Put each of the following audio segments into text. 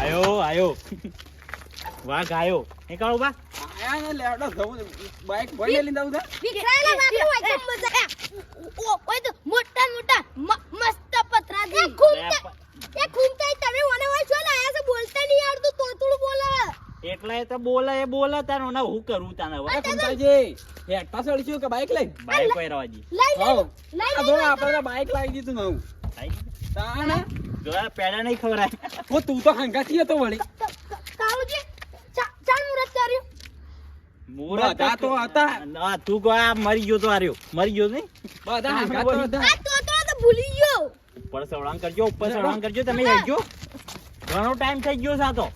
આયો આયો. વાઘ આયો. એ કાળો બા? આયા ને લેવડો જવું બાઈક ભરી લઈને આવું તા. વિખરાયેલા વાઘનું હોય તો મજા ઓ ઓય તો મોટા મોટા મસ્ત પથરા દે ઘૂમતા એ ઘૂમતા તમે ઓને ઓય છો લાયા છે? બોલતા નહીં આવડતું તોતડું બોલે. એટલે એ તો બોલે એ બોલે તારો. ના હું કરું તાને હવે અરે હેડ હેઠા અડશું કે બાઈક લઈ બાઈક કોઈ રવાજી લઈ લઈ આ આપણે બાઈક લાવી દીધું નવું તાણે જોયા પેડા નહીં ખવરાય ઓ તું તો હંગાથી હતો વળી. કાળુજી ચાલ મુરત કર્યું મુરત આ તો હતા. ના તું કો આ મરી ગયો તો આર્યો મરી ગયો નહીં? બધા હંગાતો હતા. આ તો તો તો ભૂલી ગયો. ઉપર સવડાંગ કરજો ઉપર સવડાંગ કરજો તમે હેજો ઘણો ટાઈમ થઈ ગયો સાતો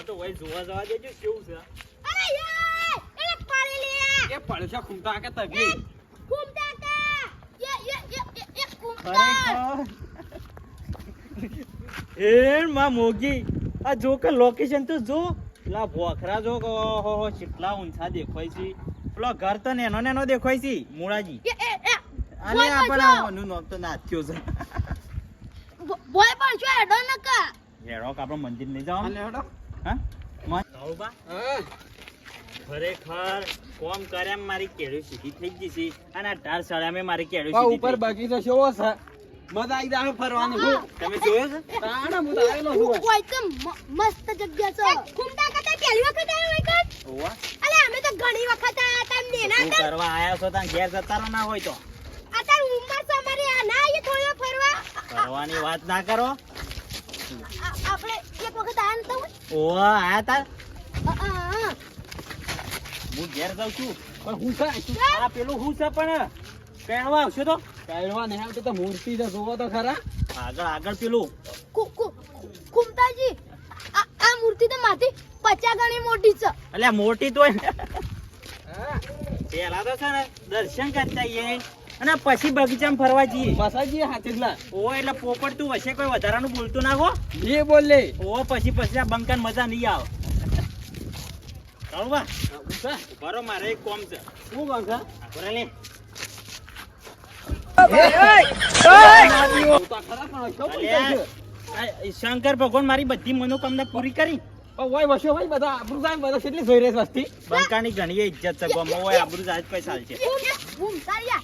મને તો વય જોવા જવા દેજો કેવું છે? અરે યાર એને પાડી લે એ પડશે ખૂમતા કે તગી? ઘૂમતા કા. યે યે યે યે- યે એ માં મોગી. આ જો કે લોકેશન તો જો. પેલા ભોખરા જો હો હો કેટલા ઊંચા દેખાય છે. પેલો ઘર તો નેનો નેનો દેખાય છે મૂળાજી એ આપણા મનુ નામ તો નાથ્યો છે. બોય પણ છો એડો નકા હેડો કે આપણે મંદિર નહીં જવાનું લેવડો હા મન રાહુલબા હા ખરેખર કોમ કર્યા મારી કેળું સીધી થઈ ગઈ છે. અને ઢાર સળામે મારી કેળું સીધી ઉપર બગીચો કેવો છે મજા આવી જાય ફરવાની. હું. તમે જોયો છે? તાણે હું તો આવેલો છું. ઓય તો મસ્ત જગ્યા છે. ઘૂમતા કરતા પહેલી વખત આવ્યો હોય કણ? ઓવા અલે અમે તો ઘણી વખત આયા તા કરવા છો ઘેર ના હોય તો. અત્યારે ઉંમર છે અમારી આ ના આવીએ થોડો ફરવા. ફરવાની કરવાની વાત ના કરો. આપણે એક વખત આયા નતા હોય? ઓ આયા તા. હું ઘેર જાઉં છું પણ હું કા આ પેલું હું છે પણ? કહેવા આવશે તો? કહેવા નહીં આવતો તો મૂર્તિ તો જોવો તો ખરા. આગળ આગળ પેલું. કુ- કુ- કુમતાજી આ આ મૂર્તિ તો માથી પચાસ ગણી મોટી છે. એટલે મોટી તો હા. પેલા તો છે ને દર્શન કરતા આવીએ. અને પછી બગીચામાં ફરવા જઈએ. મસાજી હાથે જ ઓ એટલે પોપટ તું હશે કોઈ વધારાનું બોલતું ના હો. એ બોલે. ઓ પછી પછી આ બંકન મજા નહીં આવે. ચાલો બરો મારે એક કોમ છે. શું કોમ છે? બરા લે. શંકર ભગવાન મારી બધી મનોકામના પૂરી કરી. ઓય વસ્યો ભાઈ બધા આબરૂ સાહેબ બધા કેટલી જોઈ રહી છે વસ્તી? બંકાની ઘણી ઇજ્જત છે ગમો હોય આબરૂ સાહેબ પૈસા છે ઘૂમતાયા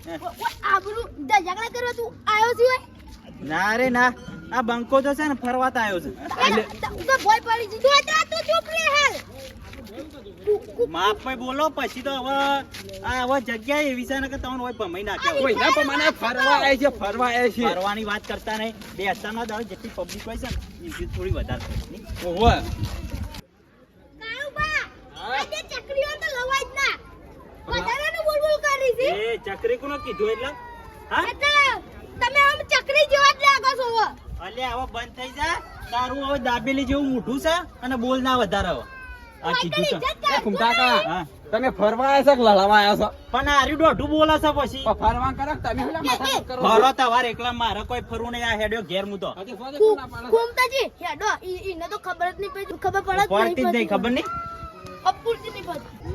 આબરૂ ઝઘડા કરવા તું? આવ્યો છે ઓય? ના રે ના. આ બંકો તો છે ને ફરવા તો આવ્યો છે. તો- ભોય પડી જી. તું ચૂપ રે હાલ. માફમાં બોલો પછી તો હવે આ હવે જગ્યા એવી છે ને કે તમને હોય ભમાઈ નાખ્યા કોઈ હોય ના પણ મને ફરવા આવે છે ફરવા આવે છે. ફરવાની વાત કરતા નહીં. બે હસ્તાના દાડો જેટલી પબ્લિક હોય છે ને થોડી વધારે ઓહો કાળુબા, હા? આ જે ચકલીઓ તો લવાય જ ના. વધારાનું બોલ-બોલ કરી છે. એ ચકરી કોનો કીધું એટલે હા એટલે તમે આમ ચકરી જેવા જ લાગો છો અલે હવે બંધ થઈ જા તારું હવે દાબેલી જેવું મોઢું છે અને બોલ ના વધારે હવે આ કીધું છે એ કર. તમે ફરવા આવ્યા છો કે લડવા આવ્યા છો પણ આર્યું દોઢું બોલે છે પછી ફરવા કરો તમે પેલા માથા કરો ફરો તમારે એકલા મારે કોઈ ફરવું નહીં આ હેડ્યો ઘેર મુ તો કુ-? કુમતાજી, હેડો. ઈને તો ખબર જ નહીં પડી. ખબર પડે જ નહીં ખબર નહીં અપૂરતી નહીં પડી.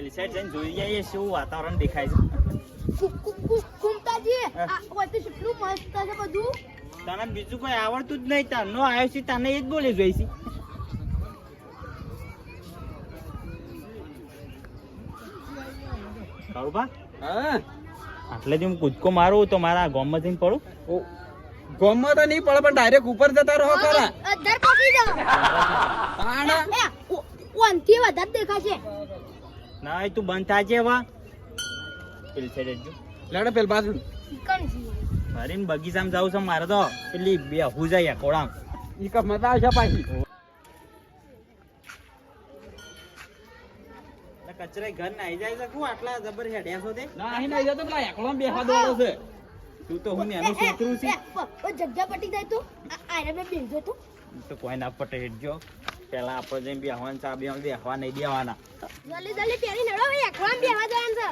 પેલી સાઈડ જઈને જોઈ જઈએ શું વાતાવરણ દેખાય છે. કુ- કુ- કુ- કુમતાજી, આ હોય કેટલું મસ્ત છે બધું. તને બીજું કોઈ આવડતું જ નહીં તારનો આવ્યો છે તને એ જ બોલે જોઈ છે. કાળુભા, હા. આટલેથી હું કૂદકો મારું તો મારા ગામમાં જઈને પડું. ઓ, ગોમમાં તો નહીં પડે પણ ડાયરેક્ટ ઉપર જતા રહો ખરા. પકડી ઓનથી વધારે દેખાશે. ના તું બંધ થાજે વા પેલી સાઈડ જો લડે પેલ બાજુ. કણ છે? હરીને બગીચામાં જાઉં છું મારે તો પેલી બે હુજાયા જાય કોળામ ઈ કપ મજા આવશે પાછી. કચરા ઘર નાઈ જાય છે શું આટલા જબર હેડ્યા છો તે? ના અહીં નહીં જતો પેલા એકલો બેહા દોડો છે. તું તો હું એનું છોકરું છે. જગ્યા પટી જાય તું. આ- આને બે બેસજો તું. તો કોઈ ના પટે હેડજો. પેલા આપણે જઈને બેહવાન ચા બે બેહવા નહીં દેવાના. જલ્દી જલ્દી પેલી નડો ભાઈ એકવાન બેહવા જવાનું છે.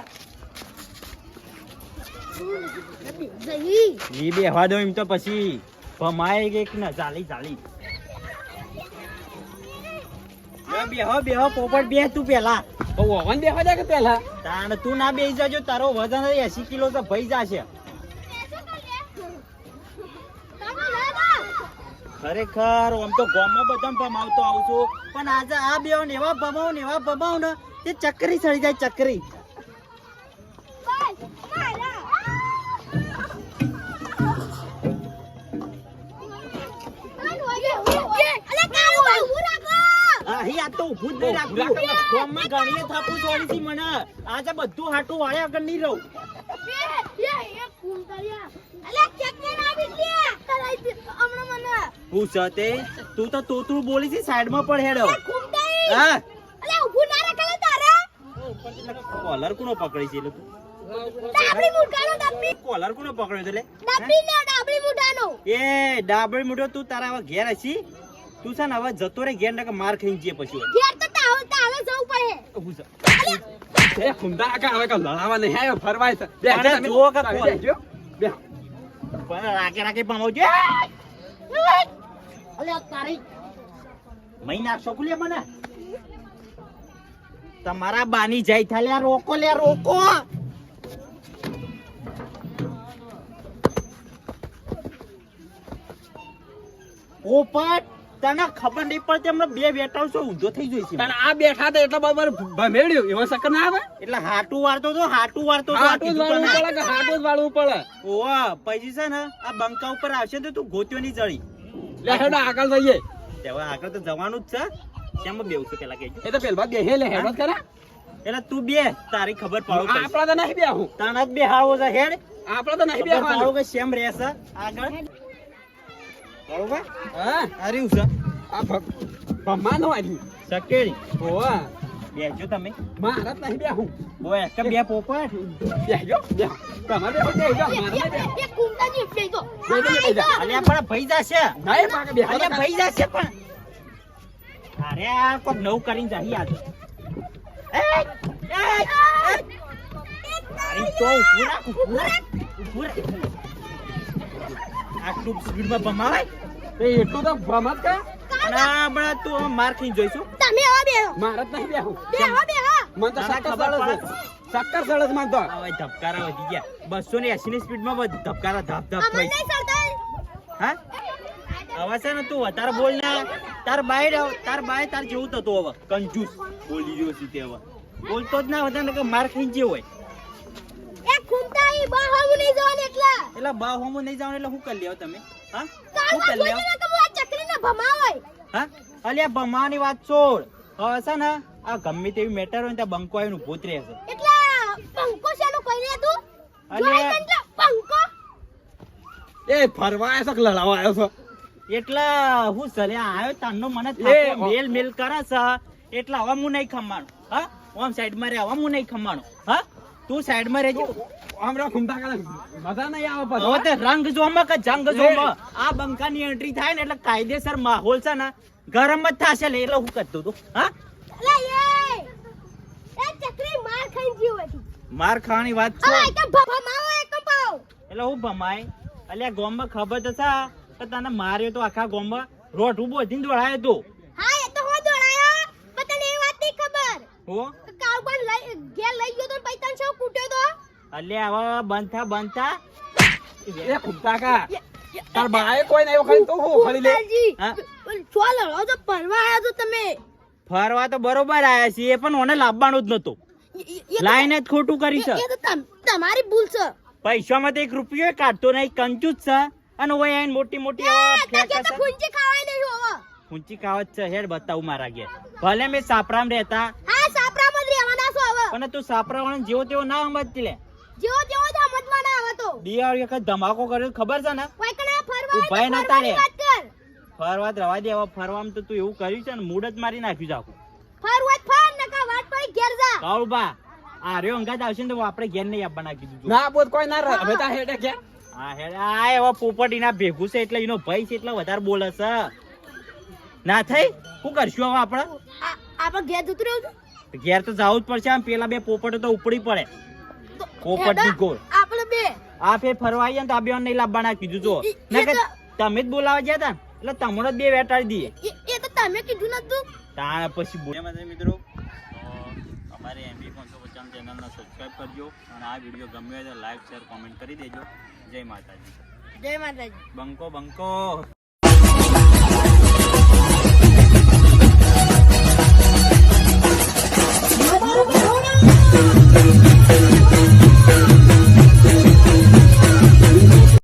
બેહવા દો એમ તો પછી ભમાય કે ના ચાલી ચાલી. બેહો બેહો પોપટ બે તું પેલા ઓવન બેહવા દે કે પેલા તાણ તું ના બેસી જજો તારો વજન 80 કિલો તો ભઈ જશે. ખરેખર આમ તો ગામમાં બધા ભમાવતો આવું છું. પણ આજે આ બે ને એવા ભમાવ ને એવા ભમાવ ને તે ચકરી ચડી જાય ચકરી. અહીં આ તો ઊભું જ નહીં રાખતું ગામમાં ઘણીએ થાપું છોડી છે મને. આજે બધું હાટું વાળે આગળ નહીં રહું. હું તે તું તો તોતરું બોલી છે સાઈડમાં પણ હેડો. હા. કોલર કોનો પકડી છે કોલર કોનો પકડ્યો છે લે? એ ડાબડી મુઠો તું તારા હવે ઘેર હશી તું છે ને હવે જતો રે ઘેર નકર માર ખાઈને જઈએ પછી હું છે એ ખુંદા કાકા હવે કા લડાવા નહીં આવ્યો ફરવાય છે. બે જો કે કોણ? બે. મહી નાખશો કુલે મને. તમારા બાની જાય થા રોકો લે રોકો. પોપટ તને ખબર નહીં પડતી હમણાં બે બેટા છો ઊંધો થઈ જોઈશે પણ આ બેઠા તો એટલે બરાબર ભમેડ્યો. એવો ચક્કર ના આવે? એટલે હાટું વાળતો તો હાટું વાળતો તો હાટું જ વાળવું પડે કે હાટું જ વાળવું પડે? ઓવા પછી છે ને આ બંકા ઉપર આવશે તો તું ગોત્યો નહીં જળી લે હેડો આગળ જઈએ. તેવા આગળ તો જવાનું જ છે. શેમાં બેવું છું પેલા કે એ તો પેલા બેહે લે હેડો જ એટલે તું બે તારી ખબર પાડો આપડા તો નહીં બેહું. તને જ બેહાડવો છે હેડ. આપણા તો નહીં પાડો કે શેમ રહેશે. આગળ. બરોબર હા આ છે આ ભ- ભમાનો આવી સકેડી ઓવા બેસજો તમે મારા જ નહીં બેહું બોય કે બે પોપટ મારે અલ્યા પણ ભઈ જશે નહીં પાકે બેહો અલ્યા ભઈ જશે પણ અરે આ કોક નવું કરીને જાહી આજે એ, એ. તો. આટલું સ્પીડમાં ભમાવાય? એ એટલું તો ભમત કા? ના બળા તું હવે માર ખાઈ જોઈશું. તમે આવો બે. મારે જ નહીં બેહું બેહો બેહો મને તો સક્કર ખબર સળસ પડે? સળસમાં તો. હવે ધબકારા વધી ગયા. બસો ને એસી ની સ્પીડમાં ધબકારા ધબ ધબ થઈ હા? હવે છે ને તું વધારે બોલ ના. તાર બાય તાર બાય તાર જેવું થતું હવે. કંજૂસ. બોલી જો સીતે હવે. બોલતો જ ના વધારે કે માર ખાઈને જે હોય. એ નહીં જવાનું એટલે. એટલે બા હોમો નહીં જાવ એટલે હું કરી લેવ તમે? હા? શું કરી લેવ હું ચકરીને ભમાવોય. હા? અલ્યા ભમાવાની વાત છોડ. હવે છે ને આ ગમે તેવી મેટર હોય ત્યાં બંકો આવીને ભૂત રહે છે એટલે બંકો શેનું કહી રે તું? અલ્યા. બંકો એ ફરવા આવ્યો છે લડાવા આવ્યો છે? એટલે હું સલ્યા આવ્યો તારનો મને થાકો મેલ મેલ કરે છે. એટલે હવે હું નહીં ખમાણું હા? ઓમ સાઈડમાં રે હવે હું નહીં ખમાણું હા? તું સાઈડમાં રહેજો હમણાં ખુમતા કરે મજા નહીં આવે હવે તે રંગ જોમાં કે જંગ જોમાં આ બંકાની એન્ટ્રી થાય ને એટલે કાયદેસર માહોલ છે ને ગરમ જ થશે લે એટલે હું કરતો તું. હા? એટલે એ એ ચકરી માર ખાઈ જીવ હતી માર ખાવાની વાત છે. એટલે હું ભમાય. અલ્યા ગોમમાં ખબર તો છે કે તને માર્યો તો આખા ગોમમાં. રોટ ઊભો થઈને દોડાયો તો હા એ તો હો દોડાયો પણ તને એ વાત નહીં ખબર હો? કે પણ લઈ ઘેર લઈ ગયો તો પૈસા શું કૂટ્યો તો? અલ્યા હવે બંધા બંધા. એ ખુમતા કા? તાર બાએ કોઈ નહીં ખાલી તું હું ખાલી લે. હા? છો લડો તો પરવા આયા તો તમે? ફરવા તો બરોબર આયા છીએ પણ ઓને લાવવાનું જ નતો લાઈને જ ખોટું કરી છે. એ- એ તો તમારી ભૂલ છે. પૈસામાં તો એક રૂપિયો કાઢતો નહીં કંજૂસ છે. અને ઓય આઈને મોટી મોટી ફૂંચી ખાવાય નહીં હવે. છે હેડ બતાવું મારા ઘેર. ભલે મેં સાપરામ રહેતા. પણ તું સાપરા વાળા જેવો તેવો ના સમજતી લે. જેવો તેવો જ સમજમાં ના આવતો એક ધમાકો કર્યો ખબર છે ને? કોઈ ફરવા ઉભાય નતા ફરવાની રે. વાત કર. ફરવા રવા દે હવે ફરવામાં તો તું એવું કર્યું છે ને મૂડ જ મારી નાખ્યું છે ફરવા ફર નકા વાત પડી ઘેર જા. કાળુબા આ રહ્યો અંગાત આવશે ને તો આપણે ઘેર નહીં આપવાના કીધું દીધું ના બોત કોઈ ના રહે હવે તા હેડે કે હા હેડે. આ એવા પોપટીના ભેગું છે એટલે એનો ભય છે એટલે વધારે બોલે છે. ના થઈ? શું કરશું હવે આપણે? આ- આપણે ઘેર જતું રહ્યું છે? ઘેર તો જવું જ પડશે આમ. પેલા બે પોપટો તો ઉપડી પડે. પોપટની ગોળ આપણે બે. આ ફે ફરવા તો આ બે નહીં લાવવાના. કીધું જો તમે જ બોલાવા ગયા હતા એટલે તમને બે વેટાડી દઈએ એ તો તમે કીધું નતું. તાણ પછી બોલે. મિત્રો. અમારી એમબી પાંચસો પચાસ ચેનલને સબસ્ક્રાઇબ કરજો અને આ વીડિયો ગમ્યો હોય તો લાઈક શેર કોમેન્ટ કરી દેજો. જય માતાજી. જય માતાજી. બંકો બંકો.